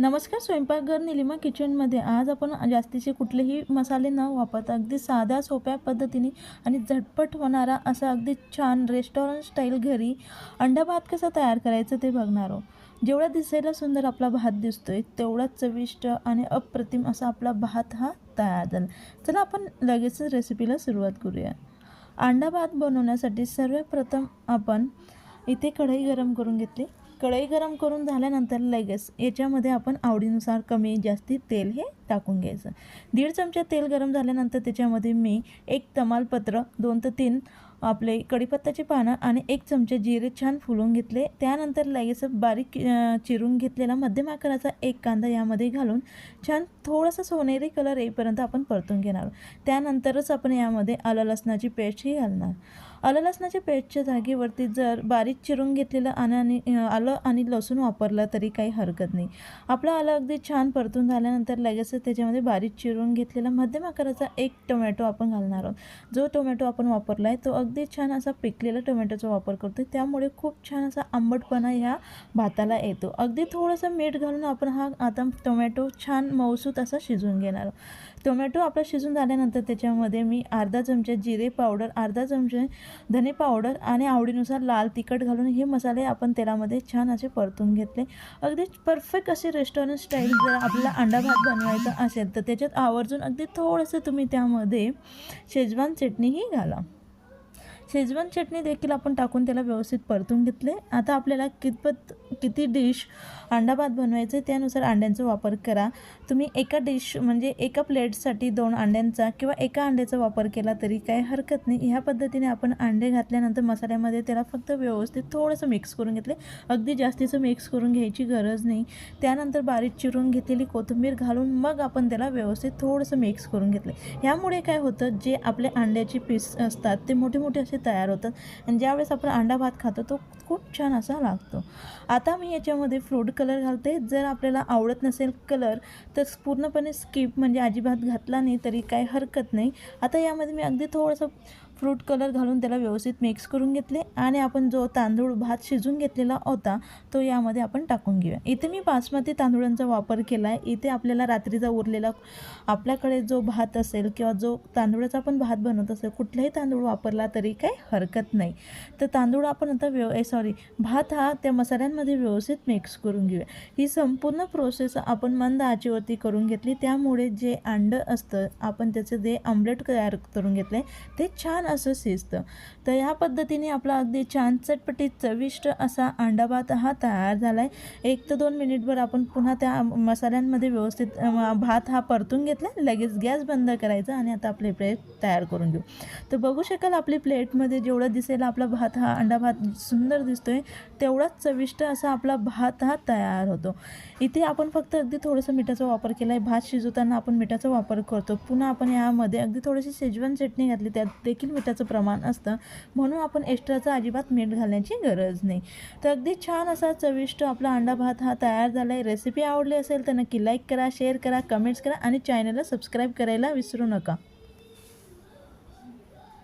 नमस्कार स्वयंपाकघर निलिमा किचनमध्ये. आज आपण जास्तीचे कुठलेही मसाले न वापरता अगदी साध्या सोप्या पद्धतीने आणि झटपट होणारा असा अगदी छान रेस्टॉरंट स्टाईल घरी अंडा भात कसा तयार करायचं ते बघणार आहोत. जेवढा दिसायला सुंदर आपला भात दिसतोय तेवढा चविष्ट आणि अप्रतिम असा आपला भात हा तयार झाला. चला आपण लगेचच रेसिपीला सुरुवात करूया. अंडा भात बनवण्यासाठी सर्वप्रथम आपण इथे कढई गरम करून घेतली. कढई गरम करून झाल्यानंतर लगेच याच्यामध्ये आपण आवडीनुसार कमी जास्ती तेल हे टाकून घ्यायचं. दीड चमचा तेल गरम झाल्यानंतर त्याच्यामध्ये मी एक तमालपत्र दोन ते तीन आपले कढीपत्त्याची पानं आणि एक चमचे जिरे छान फुलून घेतले. त्यानंतर लगेच बारीक चिरून घेतलेला मध्यम आकाराचा एक कांदा यामध्ये घालून छान थोडासा सोनेरी कलर येईपर्यंत आपण परतून घेणार आहोत. त्यानंतरच आपण यामध्ये आलं लसणाची पेस्टही घालणार आलं लसणाच्या पेस्टच्या जागेवरती जर बारीक चिरून घेतलेलं आणि आणि आलं आणि लसूण वापरलं तरी काही हरकत नाही. आपलं आलं अगदी छान परतून झाल्यानंतर लगेच त्याच्यामध्ये बारीक चिरून घेतलेला मध्यम आकाराचा एक टोमॅटो आपण घालणार आहोत. जो टोमॅटो आपण वापरला आहे तो अगदी छान असा पिकलेला टोमॅटोचा वापर करतो त्यामुळे खूप छान असा आंबटपणा ह्या भाताला येतो. अगदी थोडंसं मीठ घालून आपण हा आता टोमॅटो छान मऊसूत असा शिजून घेणार. टोमॅटो आपला शिजून झाल्यानंतर त्याच्यामध्ये मी अर्धा चमचा जिरे पावडर अर्धा चमचे धने पावडर आणि आवडीनुसार लाल तिखट घालून हे मसाले आपण तेलामध्ये छान असे परतून घेतले. अगदी परफेक्ट असे रेस्टॉरंट स्टाईल जर आपल्याला अंडा भात बनवायचा असेल तर त्याच्यात आवर्जून अगदी थोडंसं तुम्ही त्यामध्ये शेजवान चटणीही घाला. शेजवान चटणी देखील आपण टाकून त्याला व्यवस्थित परतून घेतले. आता आपल्याला कितपत किती डिश अंडा भात बनवायचं आहे त्यानुसार अंड्यांचा वापर करा. तुम्ही एका डिश म्हणजे एका प्लेटसाठी दोन अंड्यांचा किंवा एका अंड्याचा वापर केला तरी काही हरकत नाही. ह्या पद्धतीने आपण अंडे घातल्यानंतर मसाल्यामध्ये त्याला फक्त व्यवस्थित थोडंसं मिक्स करून घेतले. अगदी जास्तीचं मिक्स करून घ्यायची गरज नाही. त्यानंतर बारीक चिरून घेतलेली कोथिंबीर घालून मग आपण त्याला व्यवस्थित थोडंसं मिक्स करून घेतले. ह्यामुळे काय होतं जे आपले अंड्याचे पीस असतात ते मोठे मोठे असे तयार होतात. आणि ज्यावेळेस आपण अंडा भात खातो तो खूप छान असा लागतो. आता मी याच्यामध्ये फ्रूट कलर घालते. जर आपल्याला आवडत नसेल कलर तर पूर्णपणे स्किप म्हणजे अजिबात घातला नाही तरी काही हरकत नाही. आता यामध्ये मी अगदी थोडंसं फ्रूट कलर घालून त्याला व्यवस्थित मिक्स करून घेतले आणि आपण जो तांदूळ भात शिजून घेतलेला होता तो यामध्ये आपण टाकून घेऊया. इथे मी बासमती तांदूळांचा वापर केला आहे इथे आपल्याला रात्रीचा उरलेला आपल्याकडे जो भात असेल किंवा जो तांदूळाचा आपण भात बनवत असेल कुठलाही तांदूळ वापरला तरी काही हरकत नाही. तर तांदूळ आपण आता व्यव सॉरी भात हा त्या मसाल्यांमध्ये व्यवस्थित मिक्स करून घेऊया. ही संपूर्ण प्रोसेस आपण मंद आचेवरती करून घेतली. त्यामुळे जे अंडं असतं आपण त्याचं जे आमलेट तयार करून घेतलं आहे ते छान असं शिजतं तर ह्या पद्धतीने आपला अगदी छान चटपटीत चविष्ट असा अंडा भात हा तयार झाला आहे एक ते दोन मिनिटभर आपण पुन्हा त्या मसाल्यांमध्ये व्यवस्थित भात हा परतून घेतला. लगेच गॅस बंद करायचा आणि आता आपले प्लेट तयार करून घेऊ. तर बघू शकाल आपली प्लेटमध्ये जेवढं दिसेल आपला भात हा अंडा भात सुंदर दिसतो आहे तेवढाच चविष्ट असा आपला भात हा तयार होतो. इथे आपण फक्त अगदी थोडंसं मिठाचा वापर केला आहे भात शिजवताना आपण मिठाचा वापर करतो. पुन्हा आपण यामध्ये अगदी थोडीशी शेजवान चटणी घातली त्यात देखील मिठाचं प्रमाण असतं. म्हणून आपण एक्स्ट्राचं अजिबात मीठ घालण्याची गरज नाही. तर अगदी छान असा चविष्ट आपला अंडा भात हा तयार झाला आहे रेसिपी आवडली असेल तर नक्की लाईक करा शेअर करा कमेंट्स करा आणि चॅनलला सबस्क्राईब करायला विसरू नका.